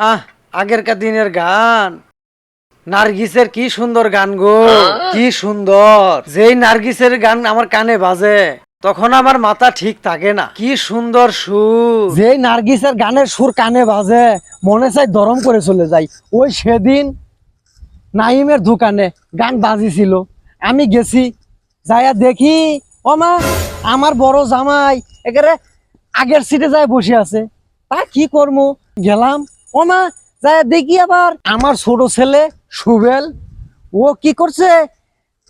আহ, আগেরকার দিনের গান। নার্গিসের কি সুন্দর গান গো, কি সুন্দর। যেই নার্গিসের গান আমার কানে বাজে, তখন আমার মাথা ঠিক থাকে না। কি সুন্দর সুর। যেই নার্গিসের গানের সুর কানে বাজে, মনে চাই দরম করে চলে যাই। ওই সেদিন নাইমের দোকানে গান বাজিছিল। আমি গেছি, যাইয়া দেখি, ও মা, আমার বড় জামাই একেবারে আগের সিটে যায় বসে আছে। তা কি করব গেলাম ও মা দেখি আবার। আমার ছোট ছেলে সুবেল, ও কি করছে?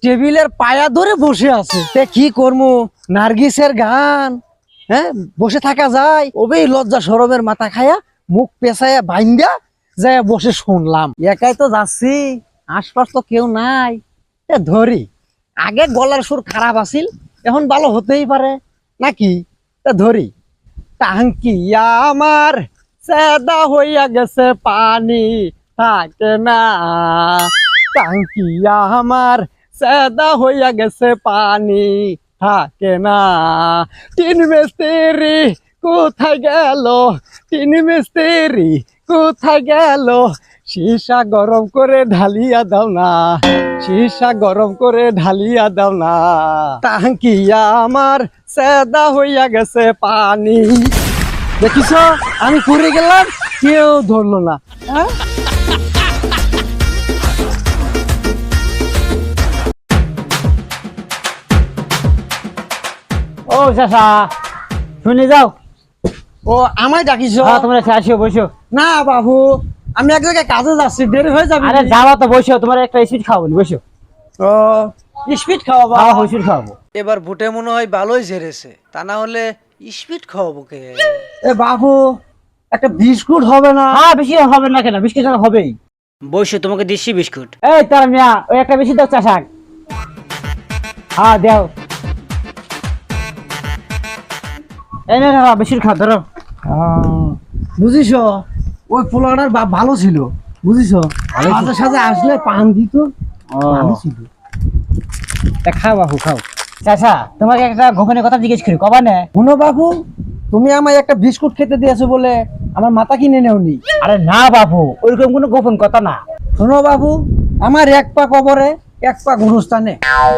টেবিলের পায়া ধরে বসে আছে। তে কি করব নার্গিসের গান হ্যাঁ? বসে থাকা যায়। ওবেই লজ্জা সরমের মাথা খায়া মুখ পেঁচাইয়া বাইন্দা যায় বসে শুনলাম। একাই তো যাচ্ছি, আশপাশ তো কেউ নাই। এ ধরি, আগে গলার সুর খারাপ আছিল, এখন ভালো হতেই পারে। নাকি? তা ধরি টাঙ্কিয়া আমার সেদা হইয়া গেছে পানি, থাকে না। টাঙ্কিয়া আমার সেদা হইয়া গেছে পানি, থাকে না। তিন মিস্ত্রি কোথায় গেল? তিন মিস্ত্রি কোথায় গেল? সীসা গরম করে ঢালিয়া দাও না, সীসা গরম করে ঢালিয়া দাও না। টাঙ্কিয়া আমার সেদা হইয়া গেছে পানি। দেখিস আমি করে গেলাম কেউ ধরলো না। হ্যাঁ? ও চাচা শুনে যাও। ও আমায় ডাকিস হ্যাঁ তোমরা আসিও বসো না বাবু আমি এক জায়গায় কাজে যাচ্ছি দেরি হয়ে যাবে আরে যাওয়া তো বসো তোমার একটা স্পিড খাওয়াবো বসো ও স্পিড খাওয়াবো? খাওয়া হইসুর খাওয়াবো। এবার ভুটে মনে হয় ভালোই ঝেড়েছে তা না হলে স্পিড খাওয়াবো কে? এ বাবু একটা বিস্কুট হবে না? হ্যাঁ বেশি হবে না কেন? বিস্কিট হবেই। বসে তোমাকে দিচ্ছি বিস্কুট। এই তার মিয়া ওই একটা বেশি দাও চাষা হ্যাঁ দেও। এই না না বেশি খাও ধরো। বুঝিস ওই পোলাটার বাপ ভালো ছিল বুঝিস? সাথে আসলে পান দিত ভালো ছিল। তা খাও বাবু খাও। চাষা তোমাকে একটা গোপনে কথা জিজ্ঞেস করি কবা না। শুনো বাবু তুমি আমায় একটা বিস্কুট খেতে দিয়েছ বলে আমার মাথা কিনে নেওনি। আরে না বাবু ওইরকম কোনো গোপন কথা না। শোনো বাবু আমার এক পা কবরে এক পা গুরুস্থানে।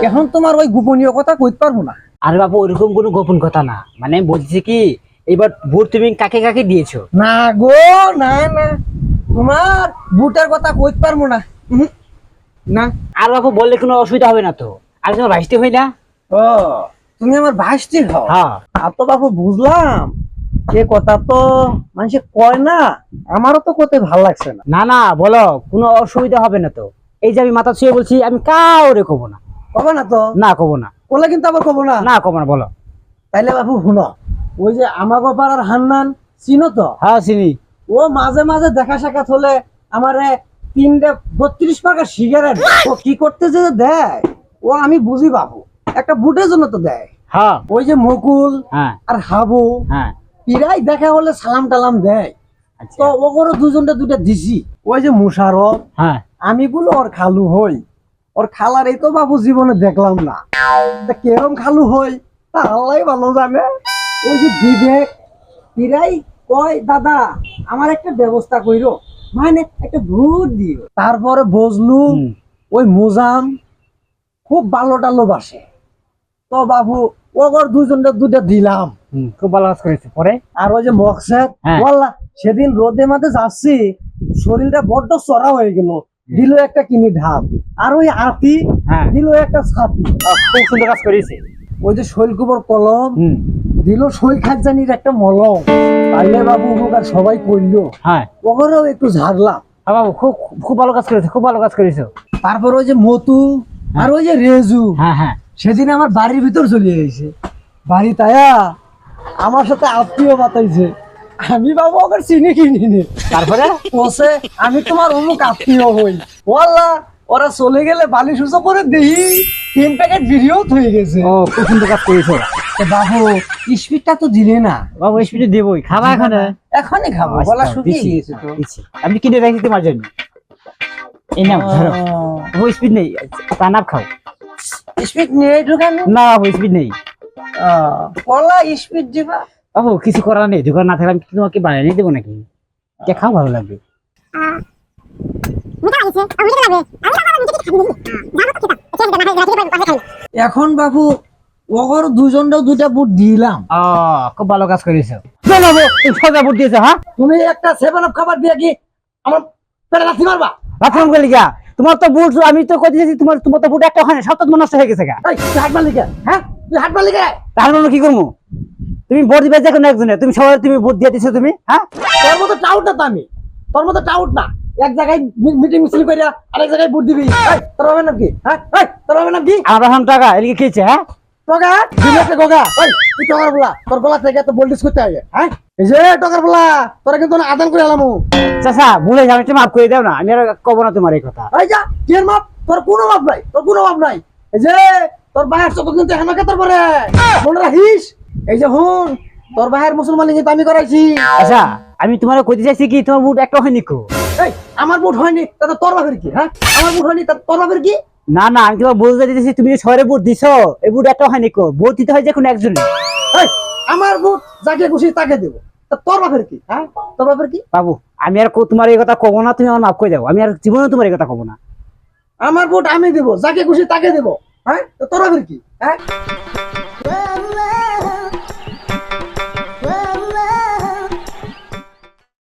এখন তোমার ওই গোপনীয় কথা কইতে পারব না। আরে বাবু ওইরকম কোনো গোপন কথা না। মানে বলছি কি এবার ভোট তুমি কাকে কাকে দিয়েছ? না গো না না। তোমার বুটের কথা কইতে পারব না। না। আর বাবু বললে কোনো অসুবিধা হবে না তো। আর তোমার ভাইসতে হই না? ও তুমি আমার ভাসতে হও। হ্যাঁ। তা বাবু বুঝলাম যে কথা তো মানুষে কয় না আমারও তো করতে ভালো লাগছে না। না না বলো কোনো অসুবিধা হবে না তো। এই যে আমি মাথা ছুঁয়ে বলছি আমি কাউরে কব না। কবে না তো? না কব না। বলে কিন্তু আবার কব না? না কব না বলো। তাইলে বাবু শুনো ওই যে আমাগো পাড়ার হান্নান চিনো তো? হ্যাঁ চিনি। ও মাঝে মাঝে দেখা সাক্ষাৎ হলে আমারে তিনটে বত্রিশ টাকা সিগারেট ও কি করতে যে দেয় ও আমি বুঝি বাবু একটা বুটের জন্য তো দেয়। হ্যাঁ। ওই যে মকুল হ্যাঁ। আর হাবু হ্যাঁ। পিরাই দেখা হলে সালাম টালাম দেয়। আচ্ছা। তো ওগুলো দুজনটা দুটা দিছি। ওই যে মুশারফ হ্যাঁ। আমি বলো ওর খালু হই। ওর খালার এই তো বাবু জীবনে দেখলাম না। তা কেরম খালু হই? তা আল্লাহ ভালো জানে। ওই যে বিবেক পিরাই কয় দাদা আমার একটা ব্যবস্থা কইরো। মানে একটা ভূত দিও। তারপরে বজলু ওই মোজাম খুব ভালো টালো বাসে। তো বাবু ওগর দুজনটা দুটা দিলাম। খুব ভালো কাজ করেছে। পরে? আর ওই যে মকসেদ হ্যাঁ। বললা সেদিন রোদে মাঝে যাচ্ছি শরীরটা বড্ড চড়া হয়ে গেল। দিল একটা কিনি ঢাপ আর ওই আতি হ্যাঁ। দিল একটা ছাতি। খুব সুন্দর কাজ করেছে। ওই যে শৈলকুবর কলম হুম। দিল শৈল খাজানির একটা মলম। পাইলে বাবু উপকার সবাই করল হ্যাঁ। ওগরেও একটু ঝাড়লাম। হ্যাঁ বাবু খুব খুব ভালো কাজ করেছে খুব ভালো কাজ করেছে। তারপর ওই যে মতু আর ওই যে রেজু। হ্যাঁ হ্যাঁ। সেদিন আমার বাড়ির ভিতর চলে গেছে বাড়ি তায়া আমার সাথে আত্মীয় বাতাইছে। আমি বাবু ওকে চিনি কিনিনি তারপরে বসে আমি তোমার অমুক আত্মীয় হই। ওয়াল্লা ওরা চলে গেলে বালি সুসো করে দেই। তিন প্যাকেট ভিডিও হয়ে গেছে। ও খুব সুন্দর কাজ করেছ। তো বাবু স্পিডটা তো দিলে না। বাবু স্পিডে দেবই। খাবা এখন। এখনই খাব। আচ্ছা, গলা শুকিয়ে গেছে তো। আমি কিনে রেখেছি তোমার জন্য এই নাও ধরো। ও। স্পিড নেই। পানাপ খাও। স্পিড নিয়ে ঢুকানো না বাবু স্পিড নেই। কলা স্পিড দিবা? বাবু কিছু করার নেই। দোকান না থাকলে আমি তোমাকে বানিয়ে নিয়ে দেবো নাকি? এটা ভালো লাগবে। এখন বাবু ওগর দুজনটাও দুইটা বুট দিলাম। খুব ভালো কাজ করেছ। সোজা বুট দিয়েছ হ্যাঁ? তুমি একটা সেভেন আপ খাবার দিয়ে কি আমার পেটে রাখলাম গেলি গা। তোমার তো বুট আমি তো কই দিয়েছি তোমার তোমার তো বুট একটা হয় না সব তো নষ্ট হয়ে গেছে গা। এই তুই হাট মালিক কে? হ্যাঁ? তুই হাট মালিক? তাহলে আমরা কি করব? তুমি ভোট দিবে যে কোনো একজনে তুমি সবাই তুমি ভোট দিয়ে দিছো তুমি হ্যাঁ? তোর মতো টাউট না তো আমি তোর মতো টাউট না। এক জায়গায় মিটিং মিছিল কইরা আরেক জায়গায় বুট দিবি। এই, তোর হবে নাম কি? হ্যাঁ? এই, তোর হবে নাম কি? আধা এখন টাকা এদিকে খেয়েছে হ্যাঁ? টকা দিবি একটা গগা? ওই তুই টকার বলা তোর গলা থেকে তো বলডিস করতে হবে হ্যাঁ? এই যে টকার বলা তোরা কিন্তু আদান করে এলামু চাচা ভুলে যাও একটু মাফ করে দাও না আমি আর কব না তোমার এই কথা। এই যা কি মাপ তোর কোনো মাপ নাই তোর কোনো মাপ নাই। এই যে তোর বাহের চোখ কিন্তু এখানে কেতর পরে। মনে রাখিস? এই যে হুন তোর বাহের মুসলমান কিন্তু আমি করাইছি। আচ্ছা আমি তোমার কইতে চাইছি কি তোমার বুট একটা হয়নি কো? এই আমার বুট হয়নি তাতে তোর বাপের কি হ্যাঁ? আমার বুট হয়নি তাতে তোর বাপের কি? না না আমি তোমার বলতে দিতেছি তুমি যে শহরে বুট দিছো এই বুট একটা হয়নি কো। ভোট দিতে হয় যে কোনো একজনে আমার বুট যাকে খুশি তাকে দেবো। তোর বাপের কি হ্যাঁ? তোর বাপের কি? বাবু আমি আর তোমার এই কথা কবো না তুমি আমার মাফ করে আমি আর জীবনে তোমার এই কথা কবো না। আমার বুট আমি দেবো যাকে খুশি তাকে দেবো হ্যাঁ? তোর বাপের কি হ্যাঁ?